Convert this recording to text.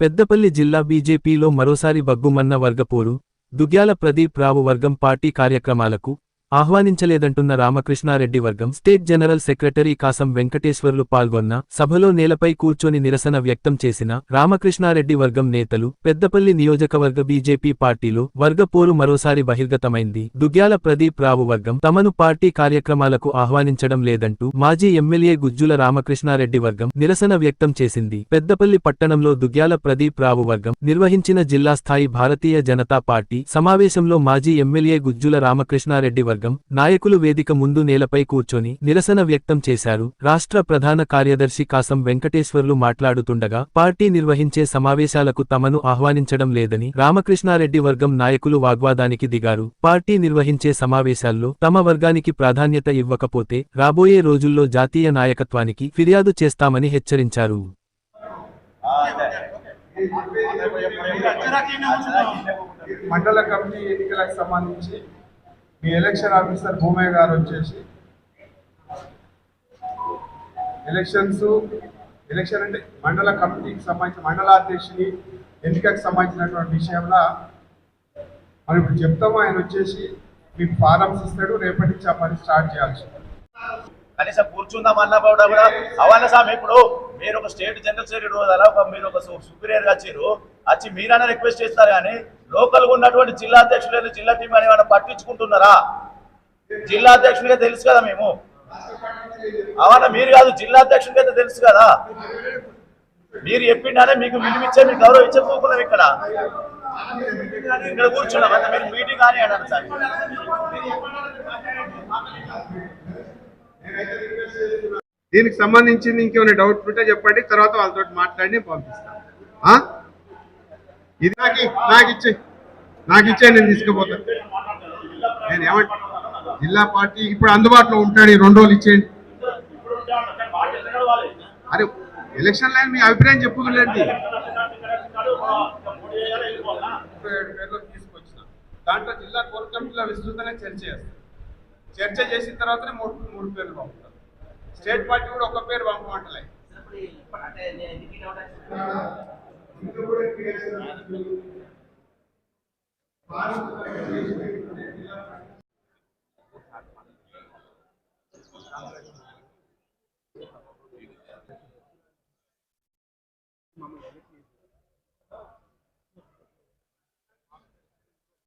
పెద్దపల్లి జిల్లా బీజేపీలో మరోసారి బగ్గుమన్న వర్గపోరు దుగ్యాల ప్రదీప్ రావు వర్గం పార్టీ కార్యక్రమాలకు ఆహ్వానించలేదంటున్న రామకృష్ణారెడ్డి వర్గం state general secretary Kasam Venkateswarlu పాల్గొన్న సభలో నేలపై కూర్చొని నిరసన వ్యక్తం చేసిన రామకృష్ణారెడ్డి వర్గం నేతలు పెద్దపల్లి నియోజకవర్గ బీజేపీ పార్టీలో వర్గపోరు మరోసారి బహిర్గతమైంది. దుగ్గ్యాల ప్రదీప్ రావు వర్గం తమను పార్టీ కార్యక్రమాలకు ఆహ్వానించడం లేదంటూ మాజీ ఎమ్మెల్యే గుజ్జుల రామకృష్ణారెడ్డి వర్గం నిరసన వ్యక్తం చేసింది. పెద్దపల్లి పట్టణంలో దుగ్గ్యాల ప్రదీప్ రావు వర్గం నిర్వహించిన జిల్లా స్థాయి భారతీయ జనతా పార్టీ సమావేశంలో మాజీ ఎమ్మెల్యే గుజ్జుల రామకృష్ణారెడ్డి వర్గం నాయకులు వేదిక ముందు నేలపై కూర్చొని నిరసన వ్యక్తం చేశారు. రాష్ట్ర ప్రధాన కార్యదర్శి కాసం వెంకటేశ్వర్లు మాట్లాడుతుండగా పార్టీ నిర్వహించే సమావేశాలకు తమను ఆహ్వానించడం లేదని రామకృష్ణారెడ్డి వర్గం నాయకులు వాగ్వాదానికి దిగారు. పార్టీ నిర్వహించే సమావేశాల్లో తమ వర్గానికి ప్రాధాన్యత ఇవ్వకపోతే రాబోయే రోజుల్లో జాతీయ నాయకత్వానికి ఫిర్యాదు చేస్తామని హెచ్చరించారు. మండల కమిటీ ఎన్నికలకు సంబంధించి మీ ఎలక్షన్ ఆఫీసర్ భూమయ్య గారు వచ్చేసి ఎలక్షన్స్ ఎలక్షన్ అంటే మండల కమిటీకి సంబంధించిన మండలాధ్యక్షుని ఎన్నికకు సంబంధించినటువంటి విషయంలో మనం ఇప్పుడు చెప్తాము ఆయన వచ్చేసి మీకు ఫారమ్స్ ఇస్తాడు రేపటి నుంచి ఆ పని స్టార్ట్ చేయాల్సి కనీసం కూర్చుందాం అన్న కూడా కూడా? అవన్న స్వామి ఇప్పుడు మీరు ఒక స్టేట్ జనరల్ సెక్రటరీ అలా ఒక మీరు ఒక సుపీరియర్ వచ్చారు వచ్చి మీరైనా రిక్వెస్ట్ చేస్తారు కానీ లోకల్ ఉన్నటువంటి జిల్లా అధ్యక్షులైన జిల్లా టీం అని ఏమైనా పట్టించుకుంటున్నారా? జిల్లా అధ్యక్షుడిగా తెలుసు కదా మేము. అవన్న మీరు కాదు జిల్లా అధ్యక్షుడికైతే అయితే తెలుసు కదా. మీరు చెప్పిండానే మీకు విలువిచ్చే మీకు గౌరవం ఇచ్చే పోకున్నాం ఇక్కడ. ఇక్కడ కూర్చున్నాం అంత మీరు మీటింగ్ కానీ అన్నారు సార్. దీనికి సంబంధించింది ఇంకేమైనా డౌట్ ఉంటే చెప్పండి తర్వాత వాళ్ళతో మాట్లాడి పంపిస్తాను. ఆ? ఇది నాకు ఇచ్చే నాకు ఇచ్చే నేను తీసుకుపోతాను నేను ఏమంటా జిల్లా పార్టీ ఇప్పుడు అందుబాటులో ఉంటాడు ఈ రెండు రోజులు ఇచ్చేయండి. అరే ఎలక్షన్ లైన్ మీ అభిప్రాయం చెప్పుకోలేండి ముప్పై ఏడు పేర్లు తీసుకొచ్చిన దాంట్లో జిల్లా కోర్ కమిటీలో విస్తృతంగా చర్చ చేస్తాం చర్చ చేసిన తర్వాతనే మూడు మూడు పేర్లు పంపుతారు. స్టేట్ పార్టీ కూడా ఒక పేరు పంపమంటలే. ఇందులో కూడా క్రియాశీల భారతదేశ